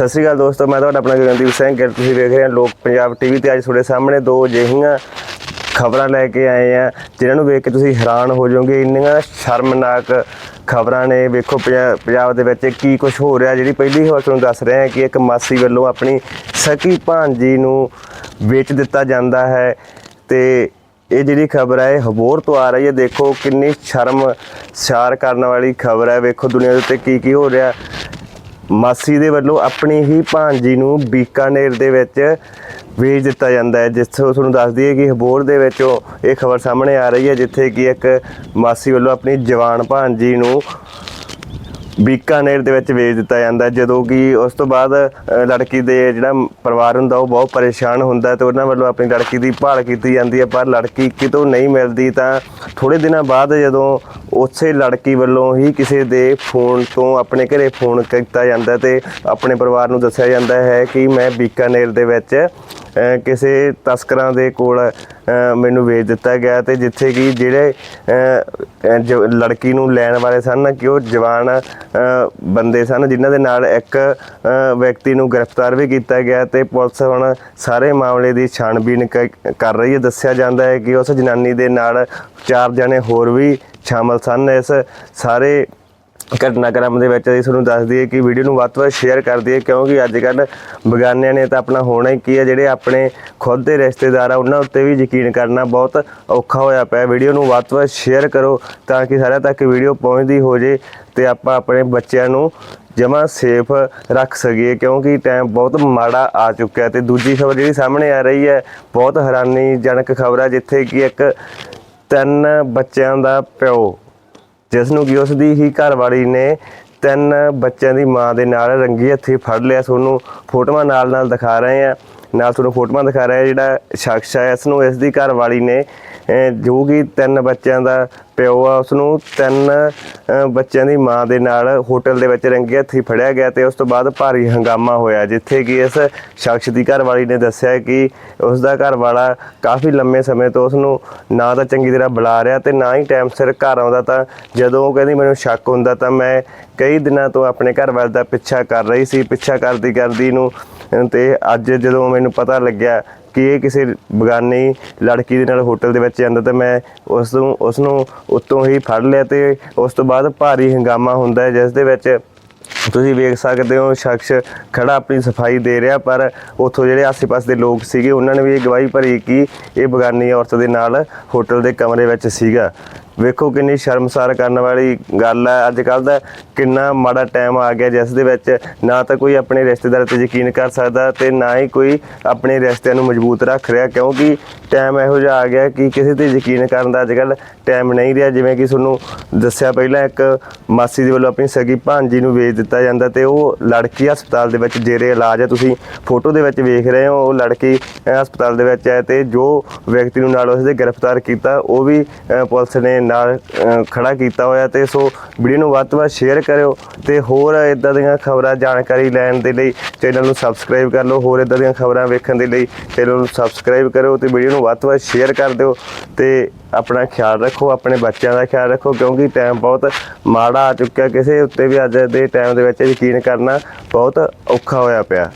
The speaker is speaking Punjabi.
ਸਤਿ ਸ਼੍ਰੀ ਅਕਾਲ ਦੋਸਤੋ, ਮੈਂ ਤੁਹਾਡਾ ਆਪਣਾ ਗਗਨਦੀਪ ਸਿੰਘ। ਗਿੱਲ ਤੁਸੀਂ ਵੇਖ ਰਹੇ ਹੋ, ਲੋਕ ਪੰਜਾਬ ਟੀਵੀ ਤੇ ਅੱਜ ਤੁਹਾਡੇ ਸਾਹਮਣੇ ਦੋ ਅਜਿਹੀਆਂ ਖਬਰਾਂ ਲੈ ਕੇ ਆਏ ਆ, ਜਿਨ੍ਹਾਂ ਨੂੰ ਵੇਖ ਕੇ ਤੁਸੀਂ ਹੈਰਾਨ ਹੋ ਜਾਓਗੇ। ਇੰਨੀਆਂ ਸ਼ਰਮਨਾਕ ਖਬਰਾਂ ਨੇ, ਵੇਖੋ ਪੰਜਾਬ ਦੇ ਵਿੱਚ ਕੀ ਕੁਝ ਹੋ ਰਿਹਾ, ਜਿਹੜੀ ਪਹਿਲੀ ਖਬਰ ਤੁਹਾਨੂੰ ਦੱਸ ਰਹੇ ਹਾਂ ਕਿ ਇੱਕ ਮਾਸੀ ਵੱਲੋਂ ਆਪਣੀ ਸਕੀ ਭਾਂਜੀ ਨੂੰ ਵੇਚ ਦਿੱਤਾ ਜਾਂਦਾ ਹੈ ਤੇ ਇਹ ਜਿਹੜੀ ਖਬਰ ਹੈ, ਇਹ ਹਬੋਰ ਤੋਂ ਆ ਰਹੀ ਹੈ। ਦੇਖੋ, ਕਿੰਨੀ ਸ਼ਰਮ ਸ਼ਾਰ ਕਰਨ ਵਾਲੀ ਖਬਰ ਹੈ। ਵੇਖੋ ਦੁਨੀਆ ਦੇ ਉੱਤੇ ਕੀ ਕੀ ਹੋ ਰਿਹਾ। ਮਾਸੀ ਦੇ ਵੱਲੋਂ ਆਪਣੀ ਹੀ ਭਾਂਜੀ ਨੂੰ ਬੀਕਾਨੇਰ ਦੇ ਵਿੱਚ ਵੇਚ ਦਿੱਤਾ ਜਾਂਦਾ ਹੈ, ਜਿੱਥੋਂ ਤੁਹਾਨੂੰ ਦੱਸ ਦਈਏ ਕਿ ਹਬੋਰ ਦੇ ਵਿੱਚੋਂ ਇਹ ਖਬਰ ਸਾਹਮਣੇ ਆ ਰਹੀ ਹੈ, ਜਿੱਥੇ ਕਿ ਇੱਕ ਮਾਸੀ ਵੱਲੋਂ ਆਪਣੀ ਜਵਾਨ ਭਾਂਜੀ ਨੂੰ ਬੀਕਾਨੇਰ ਦੇ ਵਿੱਚ ਵੇਚ ਦਿੱਤਾ ਜਾਂਦਾ ਜਦੋਂ ਕਿ ਉਸ ਤੋਂ ਬਾਅਦ ਲੜਕੀ ਦੇ ਜਿਹੜਾ ਪਰਿਵਾਰ ਹੁੰਦਾ, ਉਹ ਬਹੁਤ ਪਰੇਸ਼ਾਨ ਹੁੰਦਾ ਤੇ ਉਹਨਾਂ ਵੱਲੋਂ ਆਪਣੀ ਲੜਕੀ ਦੀ ਭਾਲ ਕੀਤੀ ਜਾਂਦੀ ਹੈ, ਪਰ ਲੜਕੀ ਕਿਤੋਂ ਨਹੀਂ ਮਿਲਦੀ ਤਾਂ ਥੋੜੇ ਦਿਨਾਂ ਬਾਅਦ ਜਦੋਂ ਉਸੇ ਲੜਕੀ ਵੱਲੋਂ ਹੀ ਕਿਸੇ ਦੇ ਫੋਨ ਤੋਂ ਆਪਣੇ ਘਰੇ ਫੋਨ ਕੀਤਾ ਜਾਂਦਾ ਤੇ ਆਪਣੇ ਪਰਿਵਾਰ ਨੂੰ ਦੱਸਿਆ ਜਾਂਦਾ ਹੈ ਕਿ ਮੈਂ ਬੀਕਾਨੇਰ ਦੇ ਵਿੱਚ ਕਿਸੇ ਤਸਕਰਾਂ ਦੇ ਕੋਲ ਮੈਨੂੰ ਵੇਚ ਦਿੱਤਾ ਗਿਆ ਤੇ ਜਿੱਥੇ ਕਿ ਜਿਹੜੇ ਅ, ਲੜਕੀ ਨੂੰ ਲੈਣ ਵਾਲੇ ਸਨ ਕਿ ਉਹ ਜਵਾਨ ਬੰਦੇ ਸਨ ਜਿਨ੍ਹਾਂ ਦੇ ਨਾਲ ਇੱਕ ਵਿਅਕਤੀ ਨੂੰ ਗ੍ਰਿਫਤਾਰ ਵੀ ਕੀਤਾ ਗਿਆ ਤੇ ਪੁਲਿਸ ਹੁਣ ਸਾਰੇ ਮਾਮਲੇ ਦੀ ਛਾਣਬੀਨ ਕ- ਕਰ ਰਹੀ ਹੈ। ਦੱਸਿਆ ਜਾਂਦਾ ਹੈ ਕਿ ਉਸ ਜਨਾਨੀ ਦੇ ਨਾਲ ਚਾਰ ਜਣੇ ਹੋਰ ਵੀ ਸ਼ਾਮਲ ਸਨ। ਇਸ ਸਾਰੇ ਘਟਨਾਕ੍ਰਮ ਦੇ ਵਿੱਚ ਅਸੀਂ ਤੁਹਾਨੂੰ ਦੱਸ ਦਈਏ ਕਿ ਵੀਡੀਓ ਨੂੰ ਵੱਧ ਤੋਂ ਵੱਧ ਸ਼ੇਅਰ ਕਰ ਦਈਏ, ਕਿਉਂਕਿ ਅੱਜ ਕੱਲ ਬਗਾਨਿਆਂ ਨੇ ਤਾਂ ਆਪਣਾ ਹੋਣਾ ਹੀ ਕੀ ਹੈ, ਜਿਹੜੇ ਆਪਣੇ ਖੁਦ ਦੇ ਰਿਸ਼ਤੇਦਾਰ ਆ, ਉਹਨਾਂ ਉੱਤੇ ਵੀ ਯਕੀਨ ਕਰਨਾ ਬਹੁਤ ਔਖਾ ਹੋਇਆ ਪਿਆ। ਵੀਡੀਓ ਨੂੰ ਵੱਧ ਤੋਂ ਵੱਧ ਸ਼ੇਅਰ ਕਰੋ ਤਾਂ ਕਿ ਸਾਰਿਆਂ ਤੱਕ ਵੀਡੀਓ ਪਹੁੰਚਦੀ ਹੋ ਜੇ ਤੇ ਆਪਾਂ ਆਪਣੇ ਬੱਚਿਆਂ ਨੂੰ ਜਮਾ ਸੇਫ ਰੱਖ ਸਕੀਏ, ਕਿਉਂਕਿ ਟਾਈਮ ਬਹੁਤ ਮਾੜਾ ਆ ਚੁੱਕਿਆ ਤੇ ਦੂਜੀ ਖਬਰ ਜਿਹੜੀ ਸਾਹਮਣੇ ਆ ਰਹੀ ਹੈ, ਬਹੁਤ ਹੈਰਾਨੀਜਨਕ ਖਬਰ ਹੈ ਜਿੱਥੇ ਕਿ ਇੱਕ ਤਿੰਨ ਬੱਚਿਆਂ ਦਾ ਪਿਓ ਜਿਸ ਨੂੰ ਕਿ ਉਸ ਦੀ ਹੀ ਘਰਵਾਲੀ ਨੇ ਤਿੰਨ ਬੱਚਿਆਂ ਦੀ ਮਾਂ ਦੇ ਨਾਲ ਰੰਗੀ ਹੱਥੀ ਫੜ ਲਿਆ ਤੁਹਾਨੂੰ ਫੋਟੋਆਂ ਨਾਲ ਨਾਲ ਦਿਖਾ ਰਹੇ ਆ। ਨਾਲ ਤੁਹਾਨੂੰ ਫੋਟੋਆਂ ਦਿਖਾ ਰਿਹਾ ਜਿਹੜਾ ਸ਼ਖਸ ਹੈ। ਇਸ ਨੂੰ ਇਸ ਦੀ ਘਰਵਾਲੀ ਨੇ ਜੋ ਕਿ ਤਿੰਨ ਬੱਚਿਆਂ ਦਾ ਪਿਓ ਆ, ਉਸ ਨੂੰ ਤਿੰਨ ਬੱਚਿਆਂ ਦੀ ਮਾਂ ਦੇ ਨਾਲ ਹੋਟਲ ਦੇ ਵਿੱਚ ਰੰਗੀ ਹੱਥੀ ਫੜਿਆ ਗਿਆ ਤੇ ਉਸ ਤੋਂ ਬਾਅਦ ਭਾਰੀ ਹੰਗਾਮਾ ਹੋਇਆ, ਜਿੱਥੇ ਕਿ ਇਸ ਸ਼ਖਸ ਦੀ ਘਰਵਾਲੀ ਨੇ ਦੱਸਿਆ ਕਿ ਉਸ ਦਾ ਘਰ ਵਾਲਾ ਕਾਫੀ ਲੰਮੇ ਸਮੇਂ ਤੋਂ ਉਸ ਨੂੰ ਨਾ ਤਾਂ ਚੰਗੀ ਤਰ੍ਹਾਂ ਬੁਲਾ ਰਿਹਾ ਤੇ ਨਾ ਹੀ ਟਾਈਮ ਸਿਰ ਘਰ ਆਉਂਦਾ ਤਾਂ ਜਦੋਂ ਉਹ ਕਹਿੰਦੀ, ਮੈਨੂੰ ਸ਼ੱਕ ਹੁੰਦਾ ਤਾਂ ਮੈਂ ਕਈ ਦਿਨਾਂ ਤੋਂ ਆਪਣੇ ਘਰ ਵਾਲੇ ਦਾ ਪਿੱਛਾ ਕਰ ਰਹੀ ਸੀ। ਪਿੱਛਾ ਕਰਦੀ ਕਰਦੀ ਨੂੰ ਤੇ ਅੱਜ ਜਦੋਂ ਮੈਨੂੰ ਪਤਾ ਲੱਗਿਆ ਕਿ ਇਹ ਕਿਸੇ ਬਗਾਨੀ ਲੜਕੀ ਦੇ ਨਾਲ ਹੋਟਲ ਦੇ ਵਿੱਚ ਜਾਂਦਾ ਤਾਂ ਮੈਂ ਉਸ ਨੂੰ ਉਸ ਨੂੰ ਉੱਤੋਂ ਹੀ ਫੜ ਲਿਆ ਤੇ ਉਸ ਤੋਂ ਬਾਅਦ ਭਾਰੀ ਹੰਗਾਮਾ ਹੁੰਦਾ ਹੈ, ਜਿਸ ਦੇ ਵਿੱਚ ਤੁਸੀਂ ਵੇਖ ਸਕਦੇ ਹੋ ਸ਼ਖਸ ਖੜਾ ਆਪਣੀ ਸਫ਼ਾਈ ਦੇ ਰਿਹਾ, ਪਰ ਉੱਥੋਂ ਜਿਹੜੇ ਆਸ-ਪਾਸ ਦੇ ਲੋਕ ਸੀਗੇ, ਉਹਨਾਂ ਨੇ ਵੀ ਇਹ ਗਵਾਹੀ ਭਰੀ ਕਿ ਇਹ ਬਗਾਨੀ ਔਰਤ ਦੇ ਨਾਲ ਹੋਟਲ ਦੇ ਕਮਰੇ ਵਿੱਚ ਸੀਗਾ। ਵੇਖੋ ਕਿੰਨੀ ਸ਼ਰਮਸਾਰ ਕਰਨ ਵਾਲੀ ਗੱਲ ਹੈ। ਅੱਜ ਕੱਲ ਦਾ ਕਿੰਨਾ ਮਾੜਾ ਟਾਈਮ ਆ ਗਿਆ ਜਿਸ ਦੇ ਵਿੱਚ ਨਾ ਤਾਂ ਕੋਈ ਆਪਣੇ ਰਿਸ਼ਤੇਦਾਰ ਤੇ ਯਕੀਨ ਕਰ ਸਕਦਾ ਤੇ ਨਾ ਹੀ ਕੋਈ ਆਪਣੇ ਰਿਸ਼ਤਿਆਂ ਨੂੰ ਮਜ਼ਬੂਤ ਰੱਖ ਰਿਹਾ, ਕਿਉਂਕਿ ਟਾਈਮ ਇਹੋ ਜਿਹਾ ਆ ਗਿਆ ਕਿ ਕਿਸੇ ਤੇ ਯਕੀਨ ਕਰਨ ਦਾ ਅੱਜ ਕੱਲ ਟਾਈਮ ਨਹੀਂ ਰਿਹਾ। ਜਿਵੇਂ ਕਿ ਤੁਹਾਨੂੰ ਦੱਸਿਆ ਪਹਿਲਾਂ, ਇੱਕ ਮਾਸੀ ਦੇ ਵੱਲੋਂ ਆਪਣੀ ਸਗੀ ਭਾਂਜੀ ਨੂੰ ਵੇਚ ਦਿੱਤਾ ਜਾਂਦਾ ਤੇ ਉਹ ਲੜਕੀ ਹਸਪਤਾਲ ਦੇ ਵਿੱਚ ਜੇਰੇ ਇਲਾਜ ਹੈ। ਤੁਸੀਂ ਫੋਟੋ ਦੇ ਵਿੱਚ ਵੇਖ ਰਹੇ ਹੋ, ਉਹ ਲੜਕੀ ਹਸਪਤਾਲ ਦੇ ਵਿੱਚ ਹੈ ਤੇ ਜੋ ਵਿਅਕਤੀ ਨੂੰ ਨਾਲ ਉਸਦੇ ਗ੍ਰਿਫਤਾਰ ਕੀਤਾ, ਉਹ ਵੀ ਪੁਲਿਸ ਨੇ ਨਾਲ ਅਹ, ਖੜਾ ਕੀਤਾ ਹੋਇਆ ਤੇ ਸੋ ਵੀਡੀਓ ਨੂੰ ਵੱਧ ਤੋਂ ਵੱਧ ਸ਼ੇਅਰ ਕਰਿਓ ਤੇ ਹੋਰ ਇਦਾਂ ਦੀਆਂ ਖਬਰਾਂ ਜਾਣਕਾਰੀ ਲੈਣ ਦੇ ਲਈ ਚੈਨਲ ਨੂੰ ਸਬਸਕ੍ਰਾਈਬ ਕਰ ਲਓ। ਹੋਰ ਇਦਾਂ ਦੀਆਂ ਖਬਰਾਂ ਵੇਖਣ ਦੇ ਲਈ ਚੈਨਲ ਨੂੰ ਸਬਸਕ੍ਰਾਈਬ ਕਰਿਓ ਤੇ ਵੀਡੀਓ ਨੂੰ ਵੱਧ ਤੋਂ ਵੱਧ ਸ਼ੇਅਰ ਕਰ ਦਿਓ ਤੇ ਆਪਣਾ ਖਿਆਲ ਰੱਖੋ ਆਪਣੇ ਬੱਚਿਆਂ ਦਾ ਖਿਆਲ ਰੱਖੋ ਕਿਉਂਕਿ ਟਾਈਮ ਬਹੁਤ ਮਾੜਾ ਆ ਚੁੱਕਿਆ। ਕਿਸੇ ਉੱਤੇ ਵੀ ਅੱਜ ਦੇ ਟਾਈਮ ਦੇ ਵਿੱਚ ਯਕੀਨ ਕਰਨਾ ਬਹੁਤ ਔਖਾ ਹੋਇਆ ਪਿਆ।